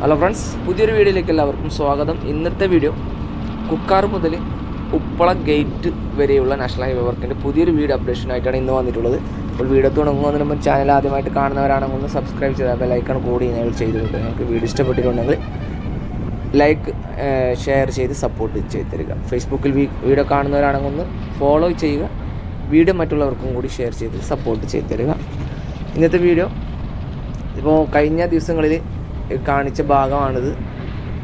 Hello friends പുതിയൊരു വീഡിയോയിലേക്ക് എല്ലാവർക്കും സ്വാഗതം. ഇന്നത്തെ വീഡിയോ കുക്കാർ മുതൽ ഉപ്പള ഗേറ്റ് വരെയുള്ള നാഷണൽ ഹൈവേ വർക്കിന്റെ പുതിയൊരു വീഡിയോ അപ്ഡേഷനായിട്ടാണ് ഇന്ന് വന്നിട്ടുള്ളത്. അപ്പോൾ വീഡിയോ തുടങ്ങുന്നതിന് മുമ്പ് ചാനൽ ആദ്യമായിട്ട് കാണുന്നവരാണെങ്കിൽ ഒന്ന് സബ്സ്ക്രൈബ് ചെയ്താൽ ലൈക്കാണ് കൂടി ഞാൻ ചെയ്ത് കൊടുക്കുക നിങ്ങൾക്ക് വീഡിയോ ഇഷ്ടപ്പെട്ടിട്ടുണ്ടെങ്കിൽ ലൈക്ക് ഷെയർ ചെയ്ത് സപ്പോർട്ട് ചെയ്ത് തരിക. ഫേസ്ബുക്കിൽ വീഡിയോ കാണുന്നവരാണെങ്കിൽ ഒന്ന് ഫോളോ ചെയ്യുക. വീഡിയോ മറ്റുള്ളവർക്കും കൂടി ഷെയർ ചെയ്ത് സപ്പോർട്ട് ചെയ്ത് തരിക. ഇന്നത്തെ വീഡിയോ ഇപ്പോൾ കഴിഞ്ഞ ദിവസങ്ങളിൽ കാണിച്ച ഭാഗമാണിത്.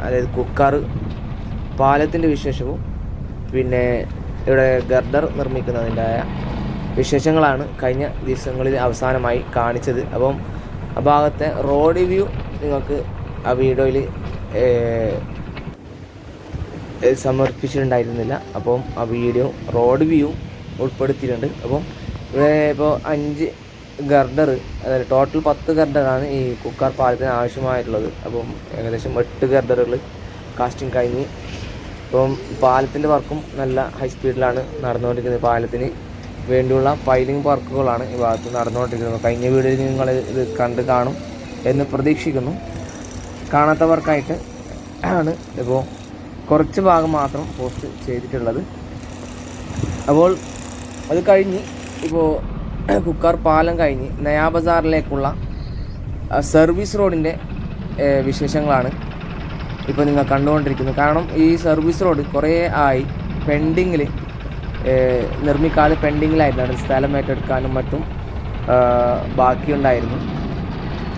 അതായത് കുക്കർ പാലത്തിന്റെ വിശേഷവും പിന്നെ ഇവിടെ ഗർഡർ നിർമ്മിക്കുന്നതിന്റെതായ വിശേഷങ്ങളാണ് കഴിഞ്ഞ ദിവസങ്ങളിൽ അവസാനമായി കാണിച്ചത്. അപ്പം ആ ഭാഗത്തെ റോഡ് വ്യൂ നിങ്ങൾക്ക് ആ വീഡിയോയിൽ സമർപ്പിച്ചിട്ടുണ്ടായിരുന്നില്ല. അപ്പം ആ വീഡിയോ റോഡ് വ്യൂ ഉൾപ്പെടുത്തിയിട്ടുണ്ട്. അപ്പം ഇവിടെ ഇപ്പോൾ അഞ്ച് ഗർഡർ അതായത് ടോട്ടൽ പത്ത് ഗർഡറാണ് ഈ കുക്കർ പാലത്തിന് ആവശ്യമായിട്ടുള്ളത്. അപ്പം ഏകദേശം എട്ട് ഗർഡറുകൾ കാസ്റ്റിംഗ് കഴിഞ്ഞ് ഇപ്പം പാലത്തിന്റെ വർക്കും നല്ല ഹൈ സ്പീഡിലാണ് നടന്നുകൊണ്ടിരിക്കുന്നത്. പാലത്തിന് വേണ്ടിയുള്ള പൈലിംഗ് വർക്കുകളാണ് ഈ ഭാഗത്ത് നടന്നുകൊണ്ടിരിക്കുന്നത്. കഴിഞ്ഞ വീഡിയോയിൽ നിങ്ങൾ ഇത് കണ്ട് കാണും എന്ന് പ്രതീക്ഷിക്കുന്നു. കാണാത്തവർക്കായിട്ട് ആണ് ഇപ്പോൾ കുറച്ച് ഭാഗം മാത്രം പോസ്റ്റ് ചെയ്തിട്ടുള്ളത്. അപ്പോൾ അത് കഴിഞ്ഞ് ഇപ്പോൾ കുക്കാർ പാലം കഴിഞ്ഞ് നയാ ബസാറിലേക്കുള്ള സർവീസ് റോഡിന്റെ വിശേഷങ്ങളാണ് ഇപ്പോൾ നിങ്ങൾ കണ്ടുകൊണ്ടിരിക്കുന്നത്. കാരണം ഈ സർവീസ് റോഡ് കുറേ ആയി പെൻഡിങ്ങിൽ നിർമ്മിക്കാതെ പെൻഡിങ്ങിലായിരുന്നു സ്ഥലം ഏറ്റെടുക്കാനും മറ്റും ബാക്കിയുണ്ടായിരുന്നു.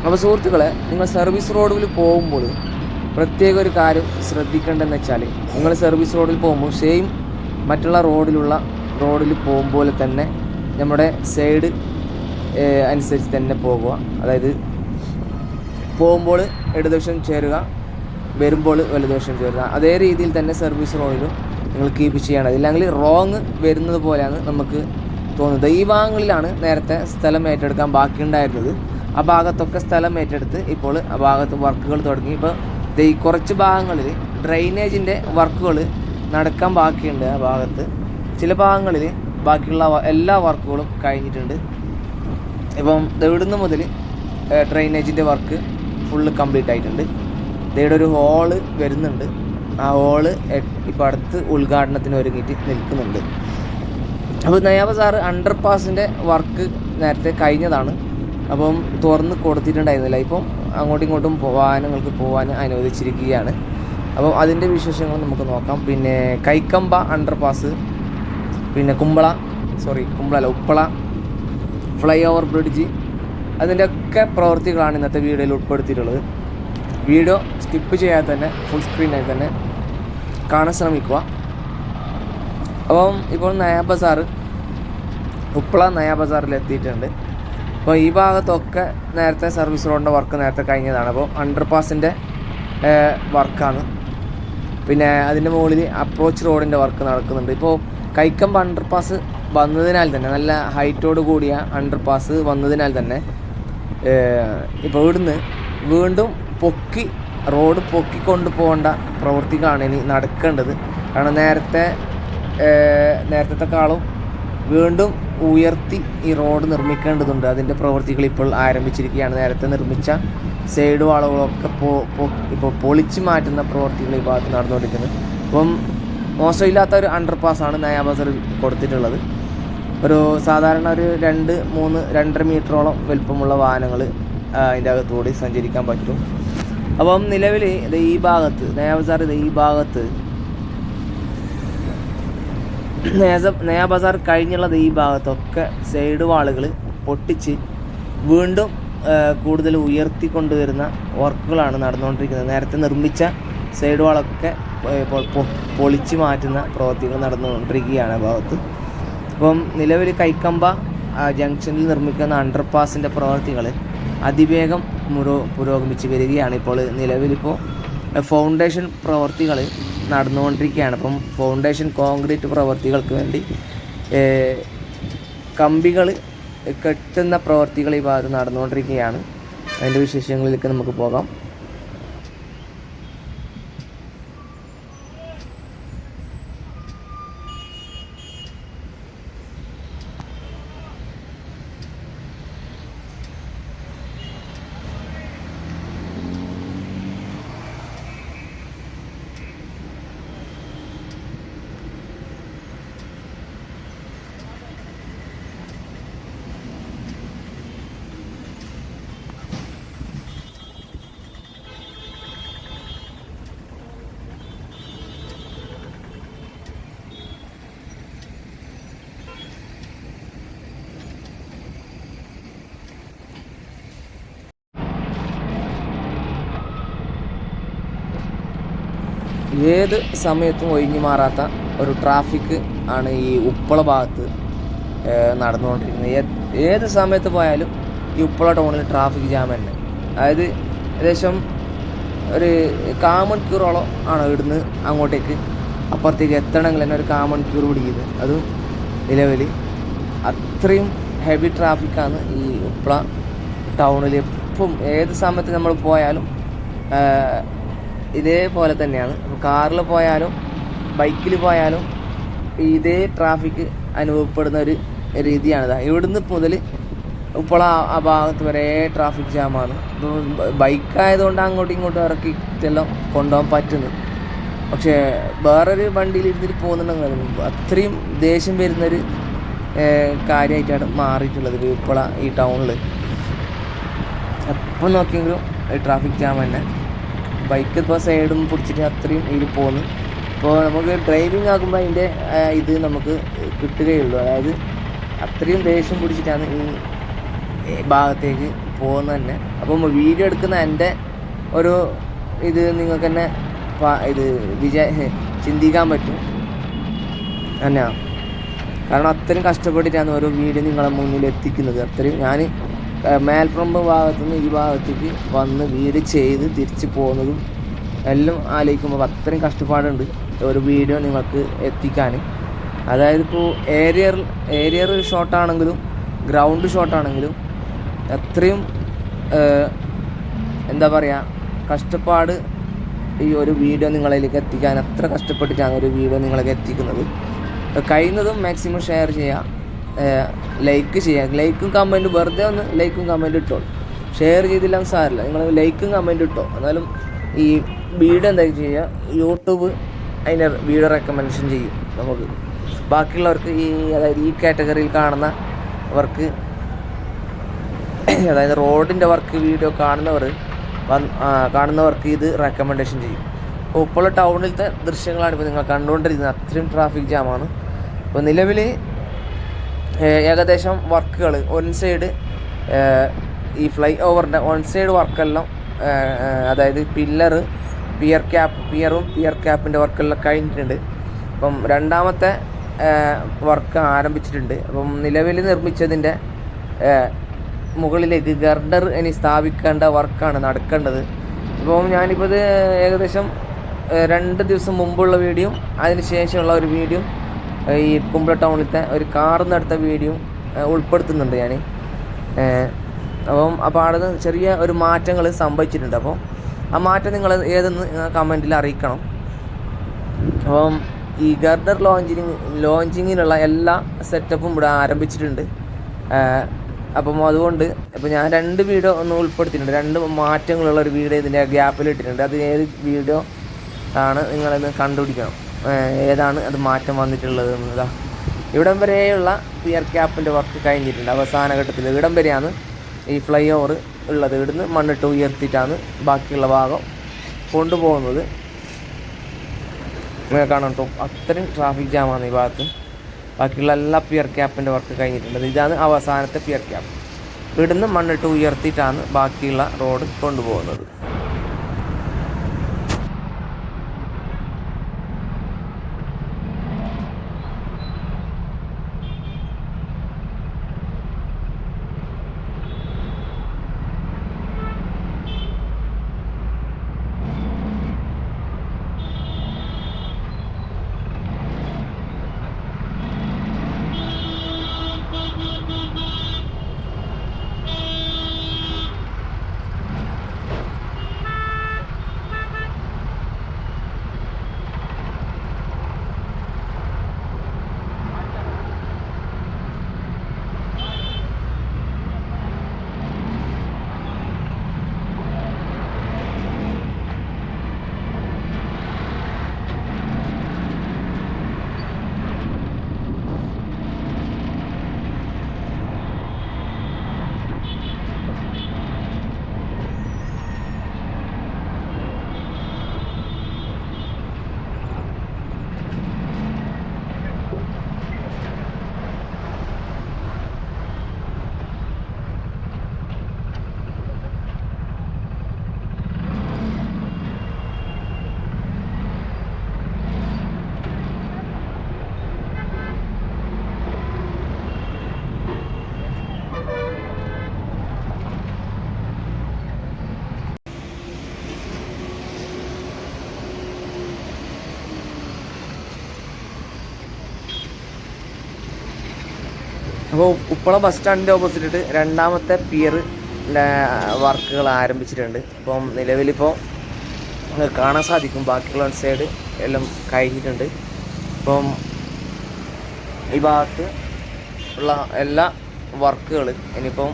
അപ്പോൾ സുഹൃത്തുക്കളെ നിങ്ങൾ സർവീസ് റോഡിൽ പോകുമ്പോൾ പ്രത്യേക ഒരു കാര്യം ശ്രദ്ധിക്കേണ്ടതെന്ന് വെച്ചാൽ നിങ്ങൾ സർവീസ് റോഡിൽ പോകുമ്പോൾ സെയിം മറ്റുള്ള റോഡിലുള്ള റോഡിൽ പോകുമ്പോൾ തന്നെ നമ്മുടെ സൈഡ് അനുസരിച്ച് തന്നെ പോകുക. അതായത് പോകുമ്പോൾ ഇടതുവശം ചേരുക വരുമ്പോൾ വലതുവശം ചേരുക. അതേ രീതിയിൽ തന്നെ സർവീസ് റോഡിലും നിങ്ങൾ കീപ്പ് ചെയ്യണം. ഇല്ലെങ്കിൽ റോങ് വരുന്നത് പോലെയാണ് നമുക്ക് തോന്നുന്നത്. ഈ ഭാഗങ്ങളിലാണ് നേരത്തെ സ്ഥലം ഏറ്റെടുക്കാൻ ബാക്കിയുണ്ടായിരുന്നത്. ആ ഭാഗത്തൊക്കെ സ്ഥലം ഏറ്റെടുത്ത് ഇപ്പോൾ ആ ഭാഗത്ത് വർക്കുകൾ തുടങ്ങി. ഇപ്പോൾ ഈ കുറച്ച് ഭാഗങ്ങളിൽ ഡ്രെയിനേജിന്റെ വർക്കുകൾ നടക്കാൻ ബാക്കിയുണ്ട് ആ ഭാഗത്ത്. ചില ഭാഗങ്ങളിൽ ബാക്കിയുള്ള എല്ലാ വർക്കുകളും കഴിഞ്ഞിട്ടുണ്ട്. ഇപ്പം ഇവിടുന്ന് മുതൽ ഡ്രെയിനേജിന്റെ വർക്ക് ഫുള്ള് കംപ്ലീറ്റ് ആയിട്ടുണ്ട്. ഇവിടെ ഒരു ഹോൾ വരുന്നുണ്ട്. ആ ഹോൾ ഇപ്പോൾ അടുത്ത് ഉദ്ഘാടനത്തിന് ഒരുങ്ങിയിട്ട് നിൽക്കുന്നുണ്ട്. അപ്പോൾ നയാബസാർ അണ്ടർ പാസിന്റെ വർക്ക് നേരത്തെ കഴിഞ്ഞതാണ്. അപ്പം തുറന്ന് കൊടുത്തിട്ടുണ്ടായിരുന്നില്ല. ഇപ്പം അങ്ങോട്ടും ഇങ്ങോട്ടും പോകാൻ നിങ്ങൾക്ക് പോകാൻ അനുവദിച്ചിരിക്കുകയാണ്. അപ്പം അതിന്റെ വിശേഷങ്ങൾ നമുക്ക് നോക്കാം. പിന്നെ കൈക്കമ്പ അണ്ടർ പാസ് പിന്നെ കുമ്പള സോറി കുമ്പള അല്ല ഉപ്പള ഫ്ലൈ ഓവർ ബ്രിഡ്ജ് അതിന്റെയൊക്കെ പ്രവൃത്തികളാണ് ഇന്നത്തെ വീഡിയോയിൽ ഉൾപ്പെടുത്തിയിട്ടുള്ളത്. വീഡിയോ സ്കിപ്പ് ചെയ്യാതെ തന്നെ ഫുൾ സ്ക്രീനായി തന്നെ കാണാൻ ശ്രമിക്കുക. അപ്പം ഇപ്പോൾ നയാ ബസാർ ഉപ്പള നയാ ബസാറിൽ എത്തിയിട്ടുണ്ട് അപ്പോൾ ഈ ഭാഗത്തൊക്കെ നേരത്തെ സർവീസ് റോഡിന്റെ വർക്ക് നേരത്തെ കഴിഞ്ഞതാണ്. അപ്പോൾ അണ്ടർ പാസിന്റെ വർക്കാണ് പിന്നെ അതിന്റെ മുകളിൽ അപ്രോച്ച് റോഡിന്റെ വർക്ക് നടക്കുന്നുണ്ട്. ഇപ്പോൾ കൈക്കമ്പ് അണ്ടർ പാസ് വന്നതിനാൽ തന്നെ നല്ല ഹൈറ്റോട് കൂടിയ അണ്ടർ പാസ് വന്നതിനാൽ തന്നെ ഇപ്പോൾ ഇവിടുന്ന് വീണ്ടും പൊക്കി റോഡ് പൊക്കി കൊണ്ടുപോകേണ്ട പ്രവൃത്തികളാണ് ഇനി നടക്കേണ്ടത്. കാരണം നേരത്തെ നേരത്തെക്കാളും വീണ്ടും ഉയർത്തി ഈ റോഡ് നിർമ്മിക്കേണ്ടതുണ്ട്. അതിന്റെ പ്രവൃത്തികൾ ഇപ്പോൾ ആരംഭിച്ചിരിക്കുകയാണ്. നേരത്തെ നിർമ്മിച്ച സൈഡ് വാളുകളൊക്കെ ഇപ്പോൾ പൊളിച്ചു മാറ്റുന്ന പ്രവൃത്തികൾ ഈ ഭാഗത്ത് നടന്നുകൊണ്ടിരിക്കുന്നത് അപ്പം മോശമില്ലാത്ത ഒരു അണ്ടർ പാസ്സാണ് നയാബസർ കൊടുത്തിട്ടുള്ളത്. ഒരു സാധാരണ ഒരു രണ്ട് മൂന്ന് രണ്ടര മീറ്ററോളം വലിപ്പമുള്ള വാഹനങ്ങൾ അതിന്റെ അകത്തുകൂടി സഞ്ചരിക്കാൻ പറ്റും. അപ്പം നിലവിൽ ഈ ഭാഗത്ത് നയാബസാർ ഇത് ഈ ഭാഗത്ത് നേസ നയാ ബസാർ കഴിഞ്ഞുള്ളത് ഈ ഭാഗത്തൊക്കെ സൈഡ് വാളുകൾ പൊട്ടിച്ച് വീണ്ടും കൂടുതൽ ഉയർത്തിക്കൊണ്ടുവരുന്ന വർക്കുകളാണ് നടന്നുകൊണ്ടിരിക്കുന്നത്. നേരത്തെ നിർമ്മിച്ച സൈഡ് വാളൊക്കെ ഏ, പൊ- പൊ- മാറ്റുന്ന പ്രവൃത്തികൾ നടന്നുകൊണ്ടിരിക്കുകയാണ് ഭാഗത്ത്. അപ്പം നിലവിൽ കൈക്കമ്പ ജംഗ്ഷനിൽ നിർമ്മിക്കുന്ന അണ്ടർപാസിന്റെ പ്രവൃത്തികൾ അതിവേഗം മുരോ പുരോഗമിച്ച് വരികയാണ്. ഇപ്പോൾ നിലവിലിപ്പോൾ ഫൗണ്ടേഷൻ പ്രവൃത്തികൾ നടന്നുകൊണ്ടിരിക്കുകയാണ്. അപ്പം ഫൗണ്ടേഷൻ കോൺക്രീറ്റ് പ്രവൃത്തികൾക്ക് വേണ്ടി കമ്പികൾ കെട്ടുന്ന പ്രവൃത്തികൾ ഈ ഭാഗത്ത് നടന്നുകൊണ്ടിരിക്കുകയാണ്. അതിന്റെ വിശേഷങ്ങളിലേക്ക് നമുക്ക് പോകാം. ഏത് സമയത്തും ഒഴിഞ്ഞു മാറാത്ത ഒരു ട്രാഫിക് ആണ് ഈ ഉപ്പള ഭാഗത്ത് നടന്നുകൊണ്ടിരിക്കുന്നത്. ഏത് സമയത്ത് പോയാലും ഈ ഉപ്പള ടൗണിൽ ട്രാഫിക് ജാം തന്നെ. അതായത് ഏകദേശം ഒരു കാ മണിക്കൂറോളം ആണ് ഇവിടുന്ന് അങ്ങോട്ടേക്ക് അപ്പുറത്തേക്ക് എത്തണമെങ്കിൽ തന്നെ ഒരു കാ മണിക്കൂർ പിടിക്കുന്നത് അതും നിലവിൽ അത്രയും ഹെവി ട്രാഫിക്കാണ് ഈ ഉപ്പള ടൗണിൽ എപ്പം ഏത് സമയത്ത് നമ്മൾ പോയാലും ഇതേപോലെ തന്നെയാണ്. അപ്പോൾ കാറിൽ പോയാലും ബൈക്കിൽ പോയാലും ഇതേ ട്രാഫിക് അനുഭവപ്പെടുന്ന ഒരു രീതിയാണിത് ഇവിടുന്ന് മുതൽ ഇപ്പോൾ ആ ഭാഗത്ത് വരെ ട്രാഫിക് ജാമാണ് ബൈക്കായതുകൊണ്ട് അങ്ങോട്ടും ഇങ്ങോട്ടും ഇറക്കി ഇതെല്ലാം കൊണ്ടുപോകാൻ പറ്റുന്നു. പക്ഷേ വേറൊരു വണ്ടിയിൽ ഇരുന്നിട്ട് പോകുന്നുണ്ടെങ്കിൽ അത്രയും ദേഷ്യം വരുന്നൊരു കാര്യമായിട്ടാണ് മാറിയിട്ടുള്ളത് ഇപ്പോൾ ഈ ടൗണിൽ എപ്പോൾ നോക്കിയെങ്കിലും ട്രാഫിക് ജാം തന്നെ. ബൈക്ക് ഇപ്പോൾ സൈഡും പിടിച്ചിട്ട് അത്രയും ഇതിൽ പോകുന്നു അപ്പോൾ നമുക്ക് ഡ്രൈവിംഗ് ആകുമ്പോൾ അതിന്റെ ഇത് നമുക്ക് കിട്ടുകയുള്ളൂ. അതായത് അത്രയും ദേഷ്യം പിടിച്ചിട്ടാണ് ഈ ഭാഗത്തേക്ക് പോകുന്നത് തന്നെ. അപ്പം വീഡിയോ എടുക്കുന്ന എന്റെ ഒരു ഇത് നിങ്ങൾക്ക് തന്നെ ഇത് വിചാ ചിന്തിക്കാൻ പറ്റും. തന്നെയാണ് കാരണം അത്രയും കഷ്ടപ്പെട്ടിട്ടാണ് ഓരോ വീഡിയോ നിങ്ങളെ മുന്നിൽ എത്തിക്കുന്നത്. അത്രയും ഞാൻ മേൽപ്പറമ്പ് ഭാഗത്ത് നിന്ന് ഈ ഭാഗത്തേക്ക് വന്ന് വീട് ചെയ്ത് തിരിച്ച് പോകുന്നതും എല്ലാം ആലോചിക്കുമ്പോൾ അത്രയും കഷ്ടപ്പാടുണ്ട് ഒരു വീഡിയോ നിങ്ങൾക്ക് എത്തിക്കാൻ. അതായത് ഇപ്പോൾ ഏരിയർ ഏരിയർ ഷോട്ടാണെങ്കിലും ഗ്രൗണ്ട് ഷോട്ടാണെങ്കിലും അത്രയും എന്താ പറയുക കഷ്ടപ്പാട് ഈ ഒരു വീഡിയോ നിങ്ങളിലേക്ക് എത്തിക്കാൻ അത്ര കഷ്ടപ്പെട്ടിട്ടാണ് ഒരു വീഡിയോ നിങ്ങളിലേക്ക് എത്തിക്കുന്നത്. കഴിയുന്നതും മാക്സിമം ഷെയർ ചെയ്യുക. ലൈക്ക് ചെയ്യുക ലൈക്കും കമന്റും വെറുതെ ഒന്ന് ലൈക്കും കമന്റും ഇട്ടോളൂ ഷെയർ ചെയ്തില്ല സാരില്ല. നിങ്ങൾ ലൈക്കും കമന്റും ഇട്ടോ. എന്നാലും ഈ വീഡിയോ എന്താ ചെയ്യുക യൂട്യൂബ് അതിന്റെ വീഡിയോ റെക്കമെൻഡേഷൻ ചെയ്യും നമുക്ക്. ബാക്കിയുള്ളവർക്ക് ഈ അതായത് ഈ കാറ്റഗറിയിൽ കാണുന്നവർക്ക് അതായത് റോഡിന്റെ വർക്ക് വീഡിയോ കാണുന്നവർ കാണുന്നവർക്ക് ഇത് റെക്കമെൻഡേഷൻ ചെയ്യും. അപ്പോൾ ഇപ്പോൾ ടൗണിലത്തെ ദൃശ്യങ്ങളാണ് ഇപ്പോൾ നിങ്ങൾ കണ്ടുകൊണ്ടിരിക്കുന്നത്. അത്രയും ട്രാഫിക് ജാമാണ് ഇപ്പോൾ നിലവിൽ ഏകദേശം വർക്കുകൾ വൺ സൈഡ് ഈ ഫ്ലൈ ഓവറിന്റെ വൺ സൈഡ് വർക്കെല്ലാം അതായത് പില്ലർ പിയർ ക്യാപ്പ് പിയറും പിയർ ക്യാപ്പിന്റെ വർക്കെല്ലാം കഴിഞ്ഞിട്ടുണ്ട്. അപ്പം രണ്ടാമത്തെ വർക്ക് ആരംഭിച്ചിട്ടുണ്ട്. അപ്പം നിലവിൽ നിർമ്മിച്ചതിന്റെ മുകളിലേക്ക് ഗർഡർ ഇനി സ്ഥാപിക്കേണ്ട വർക്കാണ് നടക്കേണ്ടത്. അപ്പം ഞാനിപ്പോൾ ഇത് ഏകദേശം രണ്ട് ദിവസം മുമ്പുള്ള വീഡിയോ അതിന് ശേഷമുള്ള ഒരു വീഡിയോ ഈ കുമ്പള ടൗണിലത്തെ ഒരു കാറിൽ നിന്ന് എടുത്ത വീഡിയോ ഉൾപ്പെടുത്തുന്നുണ്ട് ഞാൻ അപ്പം അപ്പോൾ അവിടെ ചെറിയ ഒരു മാറ്റങ്ങൾ സംഭവിച്ചിട്ടുണ്ട്. അപ്പോൾ ആ മാറ്റം നിങ്ങൾ ഏതെന്ന് കമന്റിൽ അറിയിക്കണം. അപ്പം ഈ ഗർഡർ ലോഞ്ചിങ് ലോഞ്ചിങ്ങിനുള്ള എല്ലാ സെറ്റപ്പും ഇവിടെ ആരംഭിച്ചിട്ടുണ്ട്. അപ്പം അതുകൊണ്ട് ഇപ്പം ഞാൻ രണ്ട് വീഡിയോ ഒന്ന് ഉൾപ്പെടുത്തിയിട്ടുണ്ട്. രണ്ട് മാറ്റങ്ങളുള്ള ഒരു വീഡിയോ ഇതിന്റെ ഗ്യാപ്പിൽ ഇട്ടിട്ടുണ്ട്. അത് ഏത് വീഡിയോ ആണ് നിങ്ങളിന്ന് കണ്ടുപിടിക്കണം. ഏതാണ് അത് മാറ്റം വന്നിട്ടുള്ളത് എന്നതാ ഇവിടം വരെയുള്ള പിയർ ക്യാപ്പിന്റെ വർക്ക് കഴിഞ്ഞിട്ടുണ്ട്. അവസാന ഘട്ടത്തിൽ ഇവിടം വരെയാണ് ഈ ഫ്ലൈ ഓവർ ഉള്ളത്. ഇവിടുന്ന് മണ്ണിട്ട് ഉയർത്തിയിട്ടാണ് ബാക്കിയുള്ള ഭാഗം കൊണ്ടുപോകുന്നത്. നിങ്ങൾ കാണാം കേട്ടോ. അത്രയും ട്രാഫിക് ജാമാണ് ഈ ഭാഗത്ത്. ബാക്കിയുള്ള എല്ലാ പിയർ ക്യാപ്പിന്റെ വർക്ക് കഴിഞ്ഞിട്ടുണ്ട്. ഇതാണ് അവസാനത്തെ പിയർ ക്യാപ്പ് ഇവിടുന്ന് മണ്ണിട്ട് ഉയർത്തിയിട്ടാണ് ബാക്കിയുള്ള റോഡ് കൊണ്ടുപോകുന്നത്. അപ്പോൾ ഉപ്പള ബസ് സ്റ്റാൻഡിന്റെ ഓപ്പോസിറ്റ് രണ്ടാമത്തെ പിയർ വർക്കുകൾ ആരംഭിച്ചിട്ടുണ്ട്. അപ്പം നിലവിലിപ്പോൾ കാണാൻ സാധിക്കും. ബാക്കിയുള്ള സൈഡ് എല്ലാം കഴിഞ്ഞിട്ടുണ്ട്. ഇപ്പം ഈ ഭാഗത്ത് ഉള്ള എല്ലാ വർക്കുകൾ ഇനിയിപ്പം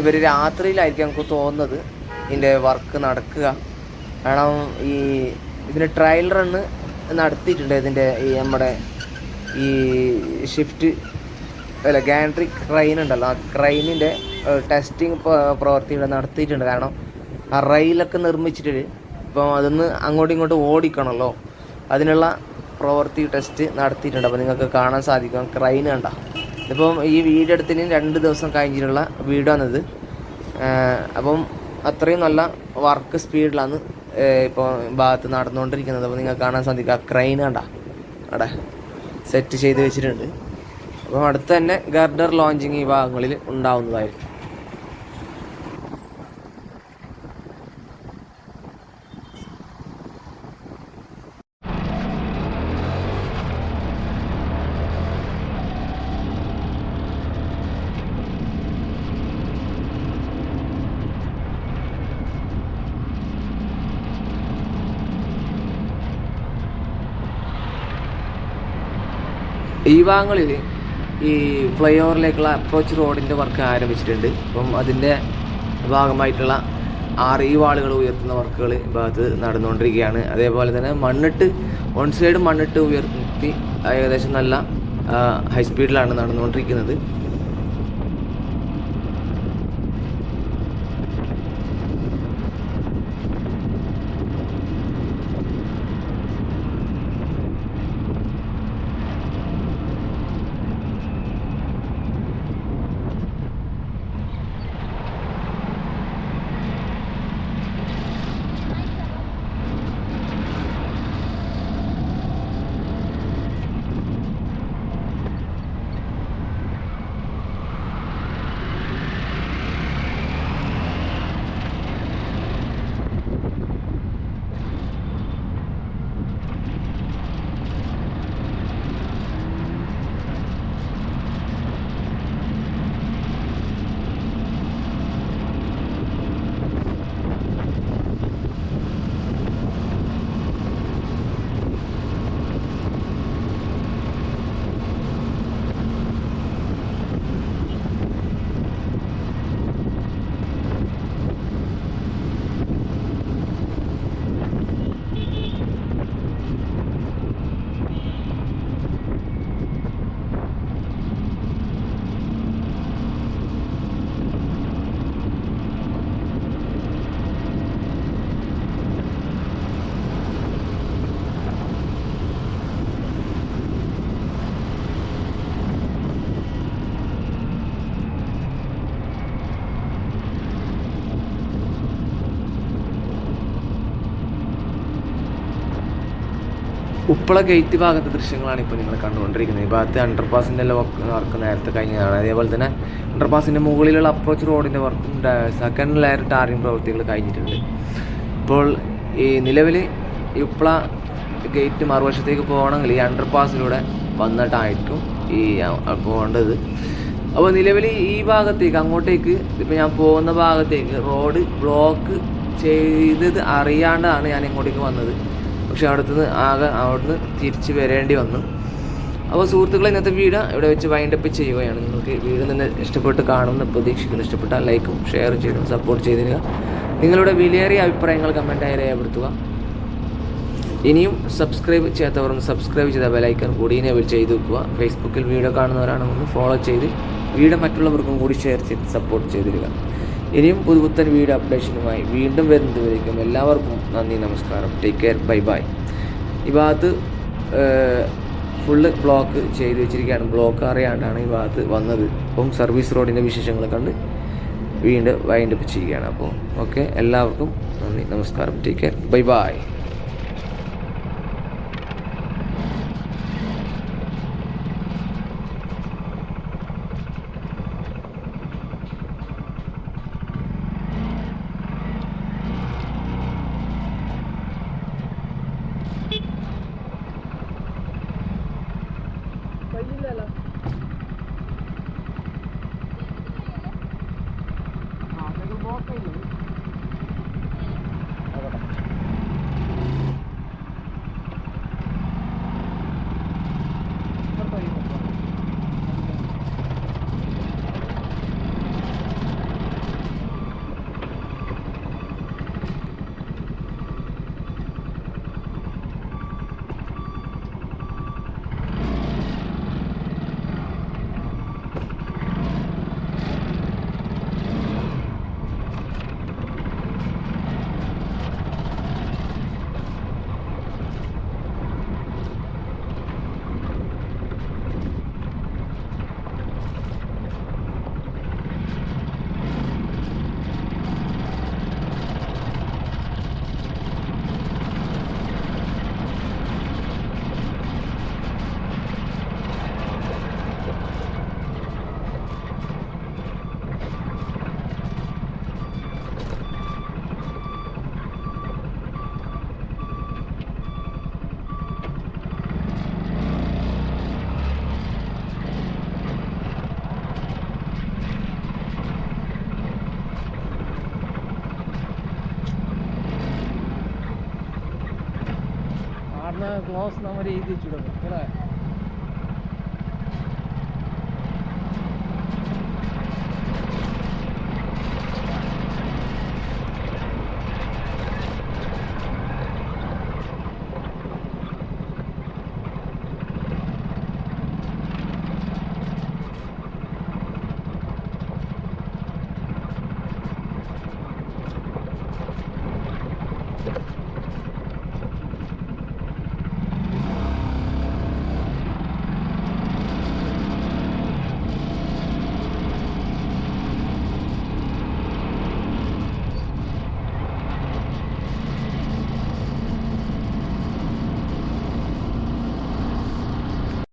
ഇവർ രാത്രിയിലായിരിക്കും നമുക്ക് തോന്നുന്നത് ഇതിന്റെ വർക്ക് നടക്കുക. കാരണം ഈ ഇതിന് ട്രയൽ റണ്ണ് നടത്തിയിട്ടുണ്ട് ഇതിന്റെ ഈ നമ്മുടെ ഈ ഷിഫ്റ്റ് അല്ല ഗാൻട്രി ക്രൈൻ ഉണ്ടല്ലോ. ആ ക്രൈനിന്റെ ടെസ്റ്റിംഗ് പ്രവൃത്തി ഇവിടെ നടത്തിയിട്ടുണ്ട്. കാരണം ആ റെയിലൊക്കെ നിർമ്മിച്ചിട്ട് ഇപ്പോൾ അതൊന്ന് അങ്ങോട്ടും ഇങ്ങോട്ടും ഓടിക്കണമല്ലോ അതിനുള്ള പ്രവൃത്തി ടെസ്റ്റ് നടത്തിയിട്ടുണ്ട്. അപ്പോൾ നിങ്ങൾക്ക് കാണാൻ സാധിക്കും. ക്രൈൻ കണ്ട. ഇതിപ്പം ഈ വീഡിയോ എടുത്തതിന് രണ്ട് ദിവസം കഴിഞ്ഞിട്ടുള്ള വീഡിയോ ആണിത്. അപ്പം അത്രയും നല്ല വർക്ക് സ്പീഡിലാണ് ഇപ്പോൾ ഭാഗത്ത് നടന്നുകൊണ്ടിരിക്കുന്നത്. അപ്പോൾ നിങ്ങൾക്ക് കാണാൻ സാധിക്കും. ആ ക്രൈൻ കണ്ട. അവിടെ സെറ്റ് ചെയ്ത് വെച്ചിട്ടുണ്ട്. അപ്പം അടുത്ത് തന്നെ ഗർഡർ ലോഞ്ചിങ് ഈ ഭാഗങ്ങളിൽ ഉണ്ടാവുന്നതായിരിക്കും. ഈ ഭാഗങ്ങളിൽ ഈ ഫ്ലൈ ഓവറിലേക്കുള്ള അപ്രോച്ച് റോഡിന്റെ വർക്ക് ആരംഭിച്ചിട്ടുണ്ട്. അപ്പം അതിന്റെ ഭാഗമായിട്ടുള്ള ആറ് ഈ വാളുകൾ ഉയർത്തുന്ന വർക്കുകൾ ഭാഗത്ത് നടന്നുകൊണ്ടിരിക്കുകയാണ്. അതേപോലെ തന്നെ മണ്ണിട്ട് വൺ സൈഡ് മണ്ണിട്ട് ഉയർത്തി ഏകദേശം നല്ല ഹൈ സ്പീഡിലാണ് നടന്നുകൊണ്ടിരിക്കുന്നത്. ഉപ്പള ഗേറ്റ് ഭാഗത്തെ ദൃശ്യങ്ങളാണ് ഇപ്പോൾ നിങ്ങൾ കണ്ടുകൊണ്ടിരിക്കുന്നത്. ഈ ഭാഗത്ത് അണ്ടർപാസിന്റെ എല്ലാം വർക്ക് നേരത്തെ കഴിഞ്ഞതാണ്. അതേപോലെ തന്നെ അണ്ടർപാസിന്റെ മുകളിലുള്ള അപ്രോച്ച് റോഡിന്റെ വർക്കും സെക്കൻഡ് ലെയർ ടാറിംഗ് പ്രവൃത്തികൾ കഴിഞ്ഞിട്ടുണ്ട്. ഇപ്പോൾ ഈ നിലവിൽ ഈ ഉപ്പള ഗേറ്റ് മറുവശത്തേക്ക് പോകണമെങ്കിൽ ഈ അണ്ടർപാസിലൂടെ വന്നിട്ടായിരിക്കും ഈ പോകേണ്ടത്. അപ്പോൾ നിലവിൽ ഈ ഭാഗത്തേക്ക് അങ്ങോട്ടേക്ക് ഇപ്പോൾ ഞാൻ പോകുന്ന ഭാഗത്തേക്ക് റോഡ് ബ്ലോക്ക് ചെയ്തത് അറിയാണ്ടാണ് ഞാൻ ഇങ്ങോട്ടേക്ക് വന്നത്. പക്ഷെ അവിടുത്തെ ആകെ അവിടുന്ന് തിരിച്ച് വരേണ്ടി വന്നു. അപ്പോൾ സുഹൃത്തുക്കളെ ഇന്നത്തെ വീട് ഇവിടെ വെച്ച് വൈൻഡപ്പ് ചെയ്യുകയാണ്. നിങ്ങൾക്ക് വീഡിയോ നിന്ന് ഇഷ്ടപ്പെട്ട് കാണുമെന്ന് പ്രതീക്ഷിക്കുന്നു. ഇഷ്ടപ്പെട്ട ലൈക്കും ഷെയർ ചെയ്തും സപ്പോർട്ട് ചെയ്തിരിക നിങ്ങളുടെ വിലയേറിയ അഭിപ്രായങ്ങൾ കമന്റായി രേഖപ്പെടുത്തുക. ഇനിയും സബ്സ്ക്രൈബ് ചെയ്യാത്തവർ സബ്സ്ക്രൈബ് ചെയ്ത ബെലൈക്കൺ കൂടി എനേബിൾ ചെയ്ത് വെക്കുക. ഫേസ്ബുക്കിൽ വീഡിയോ കാണുന്നവരാണെങ്കിൽ ഫോളോ ചെയ്ത് വീഡിയോ മറ്റുള്ളവർക്കും കൂടി ഷെയർ ചെയ്ത് സപ്പോർട്ട് ചെയ്തിരിക ഇനിയും പുതുപുത്തൻ വീഡിയോ അപ്ഡേഷനുമായി വീണ്ടും വരുന്നതുവരേക്കും എല്ലാവർക്കും നന്ദി നമസ്കാരം. ടേക്ക് കെയർ ബൈ ബൈ ഈ ഭാഗത്ത് ഫുള്ള് ബ്ലോക്ക് ചെയ്ത് വെച്ചിരിക്കുകയാണ്. ബ്ലോക്ക് അറിയാണ്ടാണ് ഈ ഭാഗത്ത് വന്നത്. അപ്പം സർവീസ് റോഡിന്റെ വിശേഷങ്ങൾ കണ്ട് വീണ്ടും വൈൻഡപ്പ് ചെയ്യുകയാണ്. അപ്പോൾ ഓക്കെ എല്ലാവർക്കും നന്ദി നമസ്കാരം. Take care bye by 回来了。啊，这个猫很有。ഒന്ന് close നമ്മൾ എഴുതി വെച്ചിടും അല്ലേ